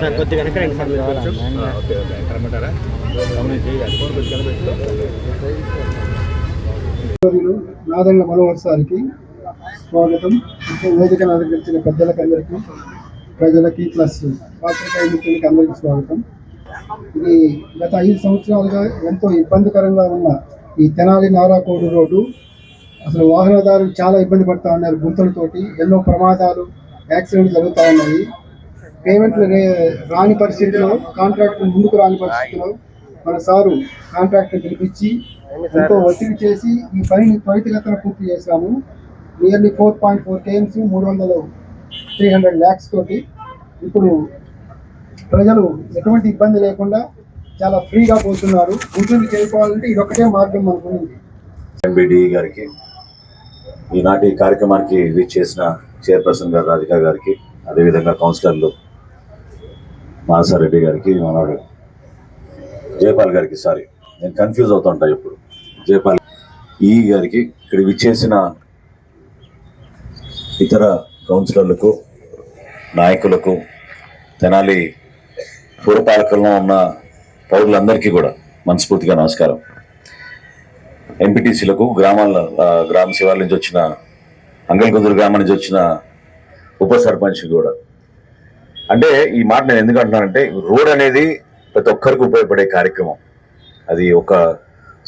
Sir కొద్దిగా వెనకరండి sir మీరు మనోహర్ సార్కి స్వాగతం. ఇంకా వేదిక అలంకరించిన పెద్దలకు అందరికీ ప్రజలకి ప్లస్ పాత్రికేయ మిత్రులకి అందరికీ స్వాగతం. ఇది గత ఐదు సంవత్సరాలుగా ఎంతో ఇబ్బందికరంగా ఉన్న ఈ తెనాలి నారాకోడు రోడ్డు. అసలు వాహనదారులు చాలా ఇబ్బంది పడుతూ ఉన్నారు గుంతలతోటి. ఎన్నో ప్రమాదాలు యాక్సిడెంట్లు జరుగుతూ ఉన్నాయి. పేమెంట్లు రే- రాని పరిస్థితిలో కాంట్రాక్ట్ ముందుకు రాని పరిస్థితిలో మన సారు కాంట్రాక్ట్ పిలిపించి ఎంతో ఒత్తిడి చేసి ఈ పనిని త్వరితగతన పూర్తి చేశాము. Nearly four point four KMC మూడు వందలు త్రీ హండ్రెడ్ ల్యాక్స్ తోటి ఇప్పుడు ప్రజలు ఎటువంటి ఇబ్బంది లేకుండా చాలా ఫ్రీగా పోతున్నారు. గుంటూరు చేరుకోవాలంటే ఇది ఒకటే మార్గం మనకున్నది ఎంబీడీ గారికి ఈనాటి కార్యక్రమానికి విచ్ చేసిన చైర్పర్సన్ గారు రాధిక గారికి అదేవిధంగా కౌన్సిలర్లు మానసారెడ్డి గారికి మనవాడు జయపాల్ గారికి సారీ నేను కన్ఫ్యూజ్ అవుతుంటా ఇప్పుడు జయపాల్ ఈ గారికి ఇక్కడ విచ్చేసిన ఇతర కౌన్సిలర్లకు నాయకులకు తెనాలి పురపాలకల్లో ఉన్న పౌరులందరికీ కూడా మనస్ఫూర్తిగా నమస్కారం. ఎంపీటీసీలకు గ్రామాల గ్రామ శివాల నుంచి వచ్చిన అంగల్కుదురు గ్రామం నుంచి వచ్చిన ఉప సర్పంచ్ కూడా. అంటే ఈ మాట నేను ఎందుకు అంటున్నానంటే రోడ్ అనేది ప్రతి ఒక్కరికి ఉపయోగపడే కార్యక్రమం. అది ఒక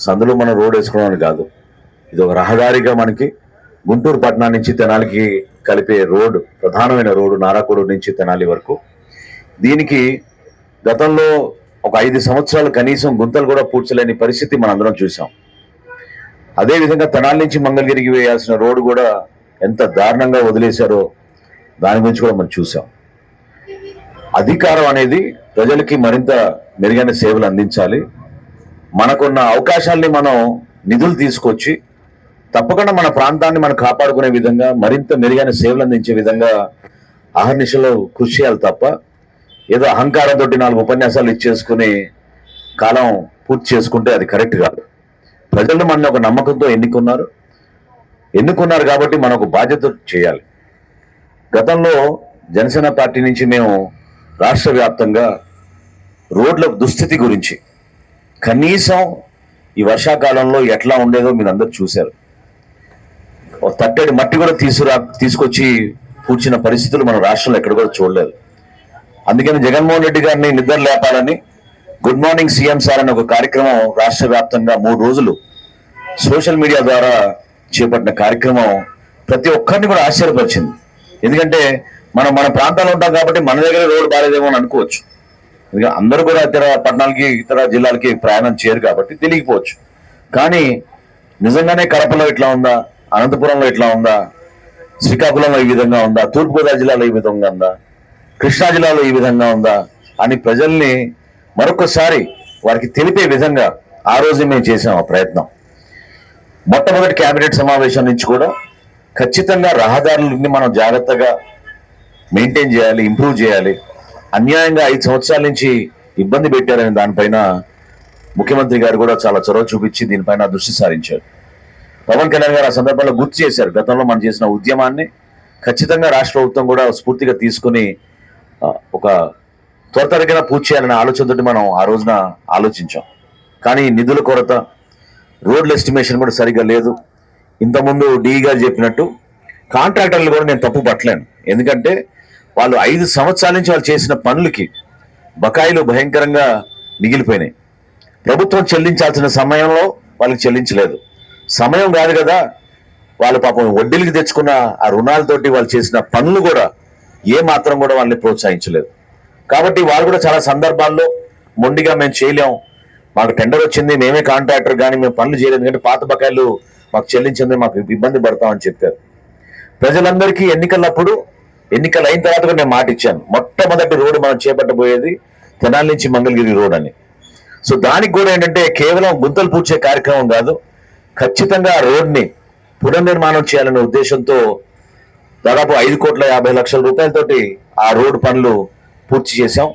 సందులో మనం రోడ్ వేసుకోవడం కాదు. ఇది ఒక రహదారిగా మనకి గుంటూరు పట్టణం నుంచి తెనాలికి కలిపే రోడ్డు ప్రధానమైన రోడ్డు నారాకోడు నుంచి తెనాలి వరకు. దీనికి గతంలో ఒక ఐదు సంవత్సరాలు కనీసం గుంతలు కూడా పూడ్చలేని పరిస్థితి మనం అందరం చూసాం అదేవిధంగా తెనాలి నుంచి మంగళగిరికి వేయాల్సిన రోడ్డు కూడా ఎంత దారుణంగా వదిలేశారో దాని గురించి కూడా మనం చూసాం అధికారం అనేది ప్రజలకి మరింత మెరుగైన సేవలు అందించాలి. మనకున్న అవకాశాల్ని మనం నిధులు తీసుకొచ్చి తప్పకుండా మన ప్రాంతాన్ని మనం కాపాడుకునే విధంగా మరింత మెరుగైన సేవలు అందించే విధంగా అహర్నిశలో కృషి చేయాలి తప్ప ఏదో అహంకారంతో నాలుగు ఉపన్యాసాలు ఇచ్చేసుకుని కాలం పూర్తి చేసుకుంటే అది కరెక్ట్ కాదు. ప్రజలు మన ఒక నమ్మకంతో ఎన్నుకున్నారు. ఎన్నుకున్నారు కాబట్టి మనం ఒక బాధ్యత చేయాలి. గతంలో జనసేన పార్టీ నుంచి మేము రాష్ట్ర వ్యాప్తంగా రోడ్ల దుస్థితి గురించి కనీసం ఈ వర్షాకాలంలో ఎట్లా ఉండేదో మీరు అందరు చూశారు. ఒక తట్టడి మట్టి కూడా తీసుకురా తీసుకొచ్చి పూడ్చిన పరిస్థితులు మన రాష్ట్రంలో ఎక్కడ కూడా చూడలేదు. అందుకని జగన్మోహన్ రెడ్డి గారిని నిద్ర లేపాలని గుడ్ మార్నింగ్ సీఎం సార్ అనే ఒక కార్యక్రమం రాష్ట్ర వ్యాప్తంగా మూడు రోజులు సోషల్ మీడియా ద్వారా చేపట్టిన కార్యక్రమం ప్రతి ఒక్కరిని కూడా ఆశ్చర్యపరిచింది. ఎందుకంటే మనం మన ప్రాంతాల్లో ఉంటాం కాబట్టి మన దగ్గర రోడ్డు బాగాలేదేమో అని అనుకోవచ్చు. ఎందుకంటే అందరూ కూడా ఇతర పట్టణాలకి ఇతర జిల్లాలకి ప్రయాణం చేయరు కాబట్టి తెలియకపోవచ్చు. కానీ నిజంగానే కడపలో ఇట్లా ఉందా? అనంతపురంలో ఇట్లా ఉందా? శ్రీకాకుళంలో ఈ విధంగా ఉందా? తూర్పుగోదావరి జిల్లాలో ఈ విధంగా ఉందా? కృష్ణా జిల్లాలో ఈ విధంగా ఉందా అని ప్రజల్ని మరొకసారి వారికి తెలిపే విధంగా ఆ రోజు మేము చేసాం ఆ ప్రయత్నం. మొట్టమొదటి కేబినెట్ సమావేశం నుంచి కూడా ఖచ్చితంగా రహదారులని మనం జాగ్రత్తగా మెయింటైన్ చేయాలి ఇంప్రూవ్ చేయాలి. అన్యాయంగా ఐదు సంవత్సరాల నుంచి ఇబ్బంది పెట్టారనే దానిపైన ముఖ్యమంత్రి గారు కూడా చాలా చొరవ చూపించి దీనిపైన దృష్టి సారించారు. పవన్ కళ్యాణ్ గారు ఆ సందర్భంలో గుర్తు చేశారు. గతంలో మనం చేసిన ఉద్యమాన్ని ఖచ్చితంగా రాష్ట్ర ప్రభుత్వం కూడా స్ఫూర్తిగా తీసుకుని ఒక ఒక త్వరగా పూర్తి చేయాలనే ఆలోచనతో మనం ఆ రోజున ఆలోచించాం. కానీ నిధుల కొరత రోడ్ల ఎస్టిమేషన్ కూడా సరిగ్గా లేదు. ఇంతకుముందు డి గారు చెప్పినట్టు కాంట్రాక్టర్లు కూడా నేను తప్పు పట్టలేను. ఎందుకంటే వాళ్ళు ఐదు సంవత్సరాల నుంచి వాళ్ళు చేసిన పనులకి బకాయిలు భయంకరంగా మిగిలిపోయినాయి. ప్రభుత్వం చెల్లించాల్సిన సమయంలో వాళ్ళకి చెల్లించలేదు. సమయం కాదు కదా వాళ్ళు పాపం వడ్డీలకి తెచ్చుకున్న ఆ రుణాలతోటి వాళ్ళు చేసిన పనులు కూడా ఏ మాత్రం కూడా వాళ్ళని ప్రోత్సహించలేదు. కాబట్టి వాళ్ళు కూడా చాలా సందర్భాల్లో మొండిగా మేము చేయలేం. మాకు టెండర్ వచ్చింది మేమే కాంట్రాక్టర్ కానీ మేము పనులు చేయలేదు. ఎందుకంటే పాత బకాయిలు మాకు చెల్లించింది మాకు ఇబ్బంది పడతామని చెప్పారు. ప్రజలందరికీ ఎన్నికలప్పుడు ఎన్నికలు అయిన తర్వాత కూడా నేను మాట ఇచ్చాను మొట్టమొదటి రోడ్డు మనం చేపట్టబోయేది తెనాలి నుంచి మంగళగిరి రోడ్ అని. సో దానికి కూడా ఏంటంటే కేవలం గుంతలు పూడ్చే కార్యక్రమం కాదు ఖచ్చితంగా ఆ రోడ్ని పునర్నిర్మాణం చేయాలనే ఉద్దేశంతో దాదాపు ఐదు కోట్ల యాభై లక్షల రూపాయలతోటి ఆ రోడ్డు పనులు పూర్తి చేశాం.